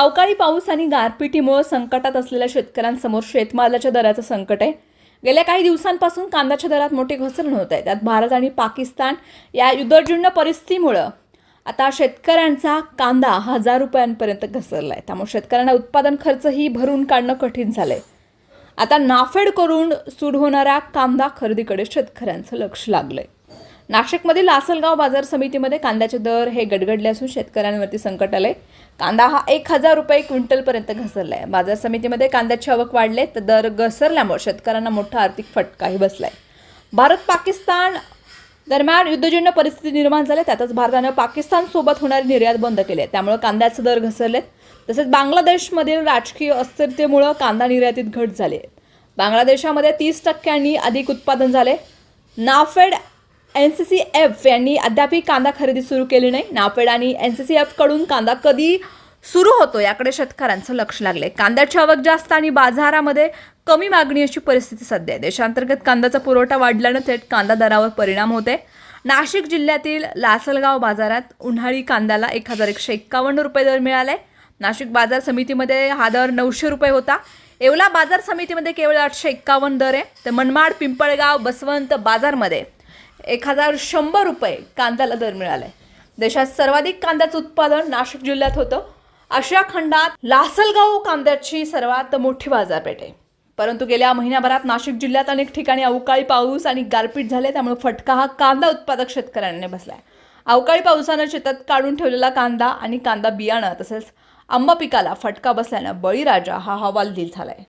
अवकाळी पाऊस आणि गारपिटीमुळे संकटात असलेल्या शेतकऱ्यांसमोर शेतमालाच्या दराचं संकट आहे. गेल्या काही दिवसांपासून कांद्याच्या दरात मोठी घसरण होत आहे. त्यात भारत आणि पाकिस्तान या युद्धजन्य परिस्थितीमुळं आता शेतकऱ्यांचा कांदा हजार रुपयांपर्यंत घसरला आहे त्यामुळे शेतकऱ्यांना उत्पादन खर्चही भरून काढणं कठीण झालं आहे आता नाफेड करून सूड होणाऱ्या कांदा खरेदीकडे शेतकऱ्यांचं लक्ष लागलं आहे नाशिकमधील लासलगाव बाजार समितीमध्ये कांद्याचे दर हे गडगडले असून शेतकऱ्यांवरती संकट आले कांदा हा एक हजार रुपये क्विंटलपर्यंत घसरला आहे बाजार समितीमध्ये कांद्याची आवक वाढले तर दर घसरल्यामुळे शेतकऱ्यांना मोठा आर्थिक फटकाही बसला आहे भारत पाकिस्तान दरम्यान युद्धजन्य परिस्थिती निर्माण झाली त्यातच भारतानं पाकिस्तानसोबत होणारी निर्यात बंद केली. आहे त्यामुळे कांद्याचे दर घसरलेत. तसेच बांगलादेशमधील राजकीय अस्थिरतेमुळं कांदा निर्यातीत घट झाली. आहे बांगलादेशामध्ये तीस टक्क्यांनी अधिक उत्पादन झाले. NAFED N C C F यांनी अद्याप कांदा खरेदी सुरू केली नाही. नाफेड आणि एन सी सी एफकडून कांदा कधी सुरू होतो याकडे शेतकऱ्यांचं लक्ष लागले कांद्याची आवक जास्त आणि बाजारामध्ये कमी मागणी अशी परिस्थिती सध्या आहे. देशांतर्गत कांद्याचा पुरवठा वाढल्यानं थेट कांदा दरावर परिणाम होते नाशिक जिल्ह्यातील लासलगाव बाजारात उन्हाळी कांद्याला एक हजार एकशे एक्कावन्न रुपये दर मिळाले नाशिक बाजार समितीमध्ये हा दर नऊशे रुपये होता. येवला बाजार समितीमध्ये केवळ आठशे एक्कावन्न दर आहे. तर मनमाड पिंपळगाव बसवंत बाजारमध्ये एक हजार शंभर रुपये कांद्याला दर मिळालाय. देशात सर्वाधिक कांद्याचं उत्पादन नाशिक जिल्ह्यात होतं. आशिया खंडात लासलगाव कांद्याची सर्वात मोठी बाजारपेठ आहे. परंतु गेल्या महिन्याभरात नाशिक जिल्ह्यात अनेक ठिकाणी अवकाळी पाऊस आणि गारपीट झाले त्यामुळे फटका हा कांदा उत्पादक शेतकऱ्यांना बसलाय. अवकाळी पावसानं शेतात काढून ठेवलेला कांदा आणि कांदा बियाणं तसेच आंबा पिकाला फटका बसल्यानं बळीराजा हा हवालदिल झालाय.